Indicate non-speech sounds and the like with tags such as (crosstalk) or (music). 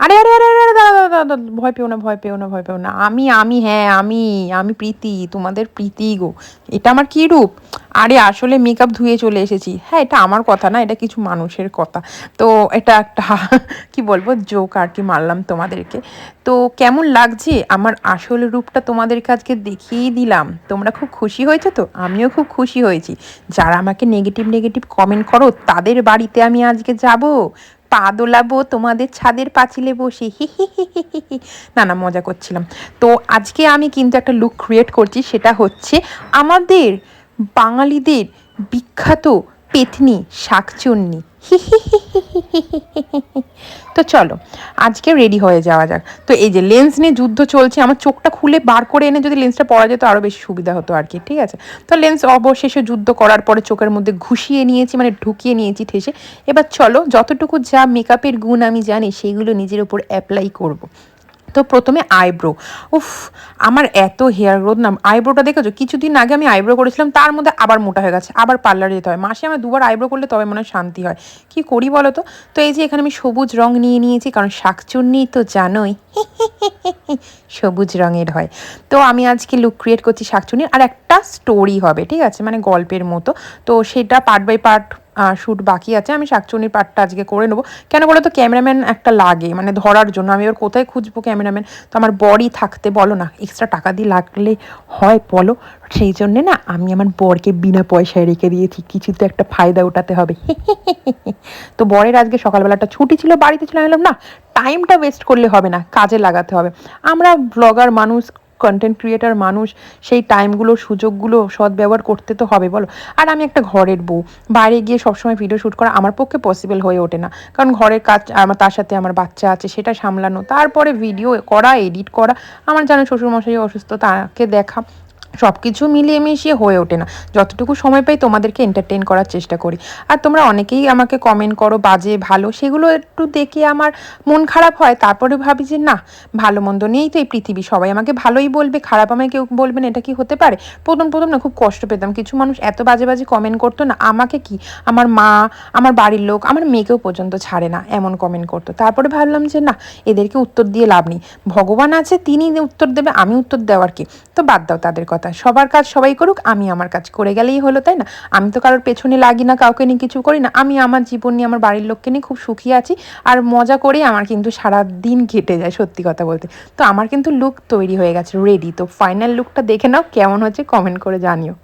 আরে আরে আরে আরে দাঁড়া দাঁড়া, ভয় পেও না ভয় পেও না ভয় পেও না। আমি আমি হ্যাঁ আমি আমি প্রীতি তোমাদের প্রীতি গো। এটা আমার কী রূপ? আরে আসলে মেকআপ ধুয়ে চলে এসেছি। হ্যাঁ এটা আমার কথা না এটা কিছু মানুষের কথা। তো এটা একটা (laughs) কি বলব জোক আর কি মারলাম তোমাদেরকে। তো কেমন লাগছে? আমার আসল রূপটা তোমাদেরকে আজকে দেখিয়ে দিলাম। তোমরা খুব খুশি হয়েছে তো? আমিও খুব খুশি হয়েছি। যারা আমাকে নেগেটিভ নেগেটিভ কমেন্ট করো তাদের বাড়িতে আমি আজকে যাব। পা দোলাবো, তোমাদের ছাদের পাঁচিলে বসে হি হি হি হি হি হি। না না, মজা করছিলাম তো আজকে আমি কিন্তু একটা লুক ক্রিয়েট করছি, সেটা হচ্ছে আমাদের বাঙালিদের বিখ্যাত পেতনি শাকচুন্নি তো চলো আজকে রেডি হয়ে যাওয়া যাক তো এই যে লেন্স নিয়ে যুদ্ধ চলছে আমার চোখটা খুলে বার করে এনে যদি লেন্সটা পরা যেত আরও বেশি সুবিধা হতো আর কি ঠিক আছে তো লেন্স অবশেষে যুদ্ধ করার পরে চোখের মধ্যে ঘুষিয়ে নিয়েছি মানে ঢুকিয়ে নিয়েছি ঠেসে এবার চলো যতটুকু যা মেকআপের গুণ আমি জানি সেইগুলো নিজের ওপর অ্যাপ্লাই করব। তো প্রথমে আইব্রো উফ, আমার এত হেয়ার গ্রোথ না আইব্রোটা দেখেছ? কিছুদিন আগে আমি আইব্রো করেছিলাম, তার মধ্যে আবার মোটা হয়ে গেছে, আবার পার্লারে যেতে হয়। মাসে আমার দুবার আইব্রো করলে তবে মনে শান্তি হয়। কি করি বলো তো? তো এই যে এখানে আমি সবুজ রং নিয়ে নিয়েছি, কারণ শাকচুন্নি তো জানোই, (laughs) সবুজ রঙের হয়। তো আমি আজকে লুক ক্রিয়েট করছি শাকচুন্নির আর একটা স্টোরি হবে, ঠিক আছে? মানে গল্পের মতো। তো সেটা পার্ট বাই পার্ট শ্যুট বাকি আছে, আমি শাকচুনির পার্টটা আজকে করে নেব। কেন বলো তো, ক্যামেরাম্যান একটা লাগে মানে ধরার জন্য। আমি এবার কোথায় খুঁজবো ক্যামেরাম্যান? তো আমার বরই থাকতে বলো না এক্সট্রা টাকা দিয়ে লাগলে হয় বলো। সেই জন্যে না, আমি আমার বরকে বিনা পয়সায় রেখে দিয়েছি, কিছু তো একটা ফায়দা উঠাতে হবে। (laughs) তো বরের আজকে সকালবেলাটা ছুটি ছিল, বাড়িতে ছিল আমি না টাইমটা ওয়েস্ট করলে হবে না, কাজে লাগাতে হবে। আমরা ব্লগার মানুষ কন্টেন্ট ক্রিয়েটার মানুষ, সেই টাইমগুলো সুযোগগুলো সদ্ব্যবহার করতে তো হবে, বলো। আর আমি একটা ঘরের বউ, বাইরে গিয়ে সবসময় ভিডিও শ্যুট করা আমার পক্ষে পসিবল হয়ে ওঠে না। কারণ ঘরের কাজ, আমার, তার সাথে আমার বাচ্চা আছে, সেটা সামলানো, তারপরে ভিডিও করা এডিট করা, আমার জানো শ্বশুরমশাই অসুস্থ, তাকে দেখা সব কিছু মিলিয়ে মিশিয়ে হয়ে ওঠে না। যতটুকু সময় পাই তোমাদেরকে এন্টারটেন করার চেষ্টা করি। আর তোমরা অনেকেই আমাকে কমেন্ট করো, বাজে, ভালো, সেগুলো একটু দেখে আমার মন খারাপ হয়, তারপরে ভাবি যে, না, ভালো মন্দ নেই তো এই পৃথিবী। সবাই আমাকে ভালোই বলবে, খারাপ আমায় কেউ বলবেন এটা কি হতে পারে? প্রথম প্রথম না, খুব কষ্ট পেতাম। কিছু মানুষ এত বাজে বাজে কমেন্ট করতো না, আমাকে কি? আমার মা, আমার বাড়ির লোক, আমার মেয়েকেও পর্যন্ত ছাড়ে না এমন কমেন্ট করতো। তারপরে ভাবলাম যে, না, এদেরকে উত্তর দিয়ে লাভ নেই। ভগবান আছে তিনি উত্তর দেবে, আমি উত্তর দেওয়ার কি? তো বাদ দাও তাদের কথা। সবার কাজ সবাই করুক, আমি আমার কাজ করে গেলেই হলো, তাই না? আমি তো কারোর পেছনে লাগি না, কাউকে নিয়ে কিছু করি না। আমি আমার জীবন নিয়ে, আমার বাড়ির লোককে নিয়ে খুব সুখী আছি আর মজা করেই আমার কিন্তু সারা দিন কেটে যায়, সত্যি কথা বলতে। তো আমার কিন্তু লুক তৈরি হয়ে গেছে রেডি তো ফাইনাল লুকটা দেখে নাও, কেমন হচ্ছে কমেন্ট করে জানিও।